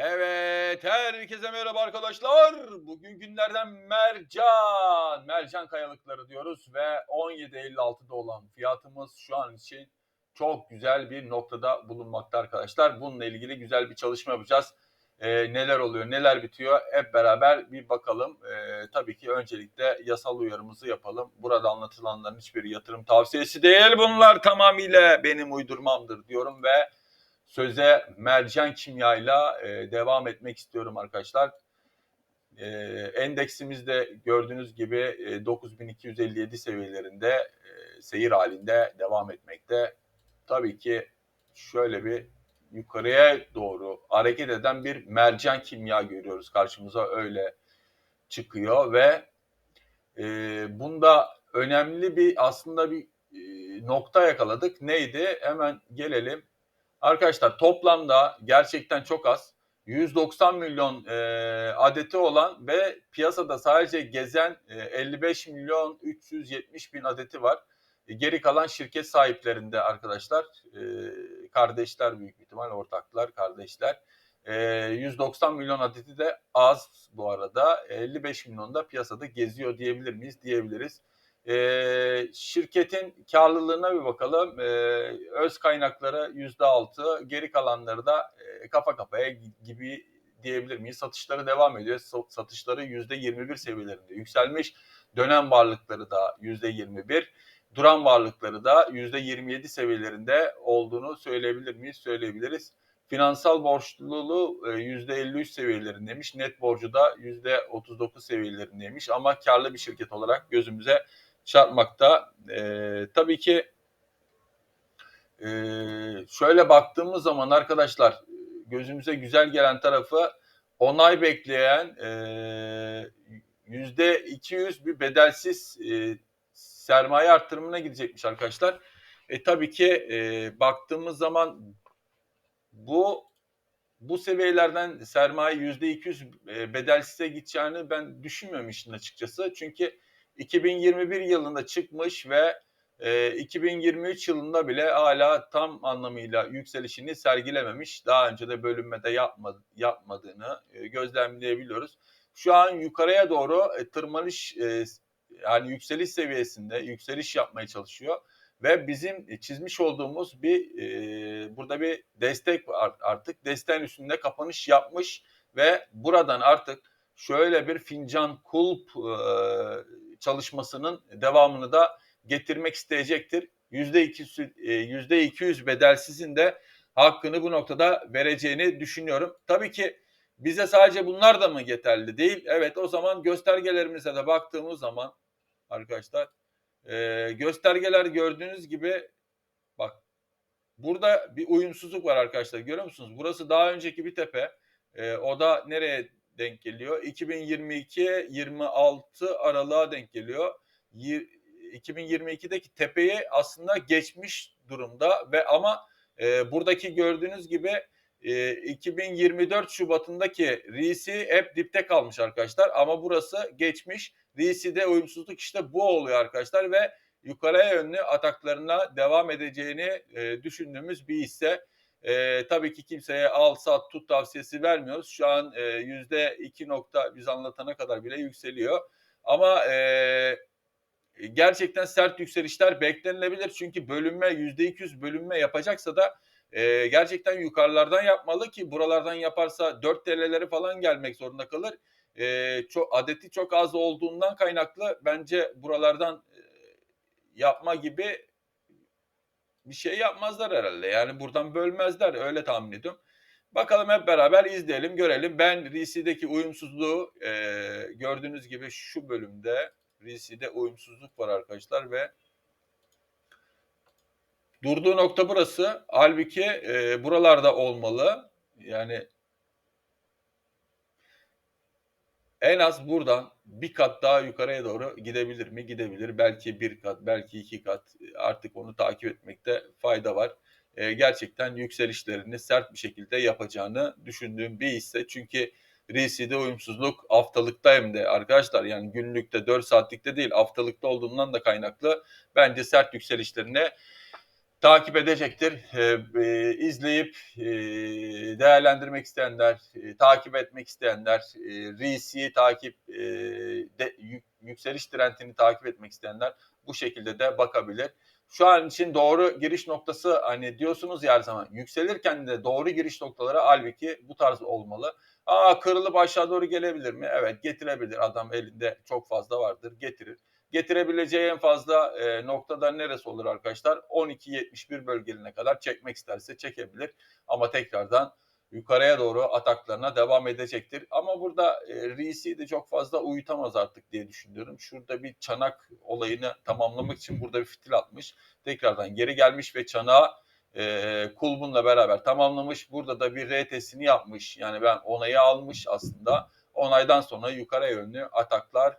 Evet, herkese merhaba arkadaşlar. Bugün günlerden mercan, mercan kayalıkları diyoruz ve 17.56'da olan fiyatımız şu an için çok güzel bir noktada bulunmakta arkadaşlar. Bununla ilgili güzel bir çalışma yapacağız. Ee, neler oluyor, neler bitiyor hep beraber bir bakalım. Ee, tabii ki öncelikle yasal uyarımızı yapalım. Burada anlatılanların hiçbir yatırım tavsiyesi değil. Bunlar tamamıyla benim uydurmamdır diyorum ve söze mercan kimyayla e, devam etmek istiyorum arkadaşlar. E, endeksimizde gördüğünüz gibi e, 9257 seviyelerinde e, seyir halinde devam etmekte. Tabii ki şöyle bir yukarıya doğru hareket eden bir mercan kimya görüyoruz karşımıza öyle çıkıyor ve e, bunda önemli bir aslında bir e, nokta yakaladık. Neydi? Hemen gelelim. Arkadaşlar toplamda gerçekten çok az. 190 milyon e, adeti olan ve piyasada sadece gezen e, 55 milyon 370 bin adeti var. E, geri kalan şirket sahiplerinde arkadaşlar e, kardeşler büyük ihtimal ortaklar kardeşler. E, 190 milyon adeti de az bu arada 55 milyon da piyasada geziyor diyebilir miyiz? Diyebiliriz. E, şirketin karlılığına bir bakalım. E, öz kaynakları yüzde altı, geri kalanları da e, kafa kafaya gibi diyebilir miyiz? Satışları devam ediyor. Satışları yüzde 21 seviyelerinde yükselmiş. Dönem varlıkları da yüzde 21. Duran varlıkları da yüzde 27 seviyelerinde olduğunu söyleyebilir miyiz? Söyleyebiliriz. Finansal borçluluğu yüzde 53 seviyelerindeymiş. Net borcu da yüzde 39 seviyelerindeymiş. Ama karlı bir şirket olarak gözümüze çarpmakta. E, tabii ki e, şöyle baktığımız zaman arkadaşlar gözümüze güzel gelen tarafı onay bekleyen yüzde 200 bir bedelsiz e, sermaye arttırımına gidecekmiş arkadaşlar. E tabii ki e, baktığımız zaman bu bu seviyelerden sermaye yüzde 200 e, bedelsize gideceğini ben düşünmüyorum işin açıkçası. Çünkü 2021 yılında çıkmış ve e, 2023 yılında bile hala tam anlamıyla yükselişini sergilememiş. Daha önce de bölünmede yapma, yapmadığını e, gözlemleyebiliyoruz. Şu an yukarıya doğru e, tırmanış e, yani yükseliş seviyesinde yükseliş yapmaya çalışıyor ve bizim çizmiş olduğumuz bir e, burada bir destek var artık desteğin üstünde kapanış yapmış ve buradan artık şöyle bir fincan kulp e, çalışmasının devamını da getirmek isteyecektir. %200, %200 bedelsizin de hakkını bu noktada vereceğini düşünüyorum. Tabii ki bize sadece bunlar da mı yeterli değil? Evet o zaman göstergelerimize de baktığımız zaman arkadaşlar e, göstergeler gördüğünüz gibi bak burada bir uyumsuzluk var arkadaşlar görüyor musunuz? Burası daha önceki bir tepe. E, o da nereye denk geliyor. 2022-26 aralığa denk geliyor. 2022'deki tepeyi aslında geçmiş durumda ve ama e, buradaki gördüğünüz gibi e, 2024 Şubat'ındaki RISI hep dipte kalmış arkadaşlar ama burası geçmiş. RISI'de uyumsuzluk işte bu oluyor arkadaşlar ve yukarıya yönlü ataklarına devam edeceğini e, düşündüğümüz bir hisse. E, tabii ki kimseye al sat tut tavsiyesi vermiyoruz. Şu an yüzde iki nokta biz anlatana kadar bile yükseliyor. Ama e, gerçekten sert yükselişler beklenilebilir. Çünkü bölünme yüzde iki yüz bölünme yapacaksa da e, gerçekten yukarılardan yapmalı ki buralardan yaparsa 4 TL'leri falan gelmek zorunda kalır. E, çok adeti çok az olduğundan kaynaklı bence buralardan e, yapma gibi bir şey yapmazlar herhalde. Yani buradan bölmezler öyle tahmin ediyorum. Bakalım hep beraber izleyelim, görelim. Ben RC'deki uyumsuzluğu e, gördüğünüz gibi şu bölümde RC'de uyumsuzluk var arkadaşlar ve durduğu nokta burası. Halbuki e, buralarda olmalı. Yani en az buradan bir kat daha yukarıya doğru gidebilir mi? Gidebilir. Belki bir kat, belki iki kat. Artık onu takip etmekte fayda var. E, gerçekten yükselişlerini sert bir şekilde yapacağını düşündüğüm bir hisse. Çünkü RC'de uyumsuzluk haftalıkta hem de arkadaşlar yani günlükte 4 saatlikte değil haftalıkta olduğundan da kaynaklı bence sert yükselişlerine takip edecektir. E, e, izleyip e, değerlendirmek isteyenler, e, takip etmek isteyenler, e, RSI'yi takip, e, de, yük- yükseliş trendini takip etmek isteyenler bu şekilde de bakabilir. Şu an için doğru giriş noktası hani diyorsunuz ya her zaman yükselirken de doğru giriş noktaları halbuki bu tarz olmalı. Aa kırılıp aşağı doğru gelebilir mi? Evet getirebilir. Adam elinde çok fazla vardır getirir. Getirebileceği en fazla e, noktada neresi olur arkadaşlar? 12.71 bölgelerine kadar çekmek isterse çekebilir. Ama tekrardan yukarıya doğru ataklarına devam edecektir. Ama burada e, RC de çok fazla uyutamaz artık diye düşünüyorum. Şurada bir çanak olayını tamamlamak için burada bir fitil atmış. Tekrardan geri gelmiş ve çanağı e, kulbunla beraber tamamlamış. Burada da bir RT'sini yapmış. Yani ben onayı almış aslında. Onaydan sonra yukarı yönlü ataklar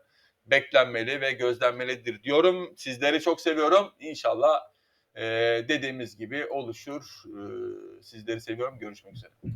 beklenmeli ve gözlenmelidir diyorum. Sizleri çok seviyorum. İnşallah e, dediğimiz gibi oluşur. E, sizleri seviyorum. Görüşmek üzere.